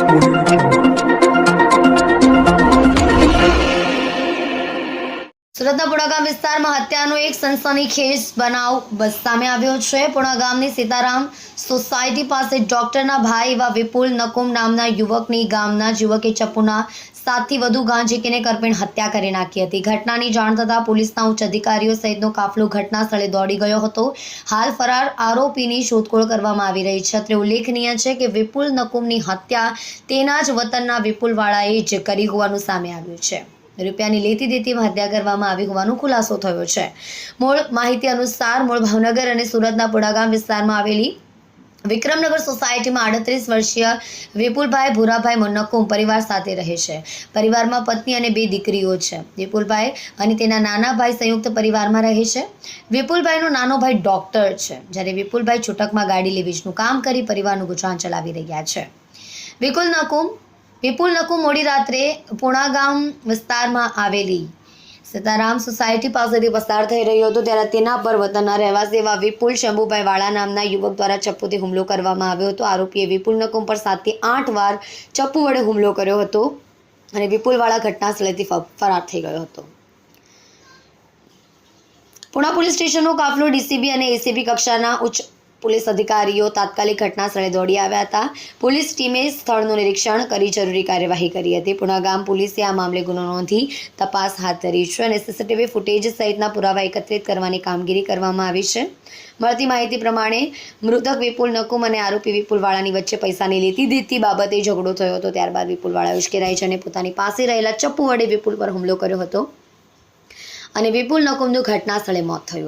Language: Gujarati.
Warrior. સુરતના પુણાગામ વિસ્તારમાં હત્યાનો એક સનસનીખેજ બનાવ સામે આવ્યો છે. પુણા ગામની સીતારામ સોસાયટી પાસે ડોક્ટરના ભાઈ એવા વિપુલ નકુમ નામના યુવકની ગામના યુવકે ચપ્પુના સાતથી વધુ ગાં ઝીકીને કરપીણ હત્યા કરી નાખી હતી. ઘટનાની જાણ થતાં પોલીસના ઉચ્ચ અધિકારીઓ સહિતનો કાફલો ઘટના સ્થળે દોડી ગયો હતો. હાલ ફરાર આરોપીની શોધખોળ કરવામાં આવી રહી છે. અત્રે ઉલ્લેખનીય છે કે વિપુલ નકુમની હત્યા તેના જ વતનના વિપુલવાળાએ જ કરી હોવાનું સામે આવ્યું છે. રૂપિયાની લેતી દેતીમાં હત્યા કરવામાં આવી હોવાનો ખુલાસો થયો છે. મૂળ માહિતી અનુસાર મૂળ ભાવનગર અને સુરતના પુડાગામ વિસ્તારમાં આવેલી વિક્રમનગર સોસાયટીમાં આડત્રીસ વર્ષીય વિપુલભાઈ ભૂરાભાઈ મુન્નકુમ પરિવાર સાથે રહે છે. પરિવારમાં પત્ની અને બે દીકરીઓ છે. વિપુલભાઈ અને તેના નાના ભાઈ સંયુક્ત પરિવારમાં રહે છે. વિપુલભાઈનો નાનો ભાઈ ડૉક્ટર છે. જ્યારે વિપુલભાઈ છૂટકમાં ગાડી લેવીજનું કામ કરી પરિવારનું ગુજરાન ચલાવી રહ્યા છે. વિપુલ નકુમ વિપુલ નકુ મોડી રાત્રે પુણા ગામ વિસ્તારમાં આવેલી સીતારામ સોસાયટી પાસેથી પસાર થઈ રહ્યો હતો. ત્યારે તેના પર વતનના રહેવાસી એવા વિપુલ શંભુભાઈ વાળા નામના યુવક દ્વારા ચપ્પુથી હુમલો કરવામાં આવ્યો હતો. આરોપીએ વિપુલ નકુમ પર સાતથી આઠ વાર ચપ્પુ વડે હુમલો કર્યો હતો અને વિપુલવાળા ઘટના સ્થળેથી ફરાર થઈ ગયો હતો. પુણા પોલીસ સ્ટેશનનો કાફલો ડીસીબી અને એસીબી કક્ષાના ઉચ્ચ પોલીસ અધિકારીઓ તાત્કાલિક ઘટના સ્થળે દોડી આવ્યા હતા. પોલીસ ટીમે સ્થળનું નિરીક્ષણ કરી જરૂરી કાર્યવાહી કરી હતી. પુણાગામ પોલીસે આ મામલે ગુનો નોંધી તપાસ હાથ ધરી છે અને સીસીટીવી ફૂટેજ સહિતના પુરાવા એકત્રિત કરવાની કામગીરી કરવામાં આવી છે. મળતી માહિતી પ્રમાણે મૃતક વિપુલ નકુમ અને આરોપી વિપુલવાળાની વચ્ચે પૈસાની લેતી દેતી બાબતે ઝઘડો થયો હતો. ત્યારબાદ વિપુલવાળા ઉશ્કેરાઈ છે અને પોતાની પાસે રહેલા ચપ્પુ વડે વિપુલ પર હુમલો કર્યો હતો. અને વિપુલ નકુમનું ઘટના સ્થળે મોત થયું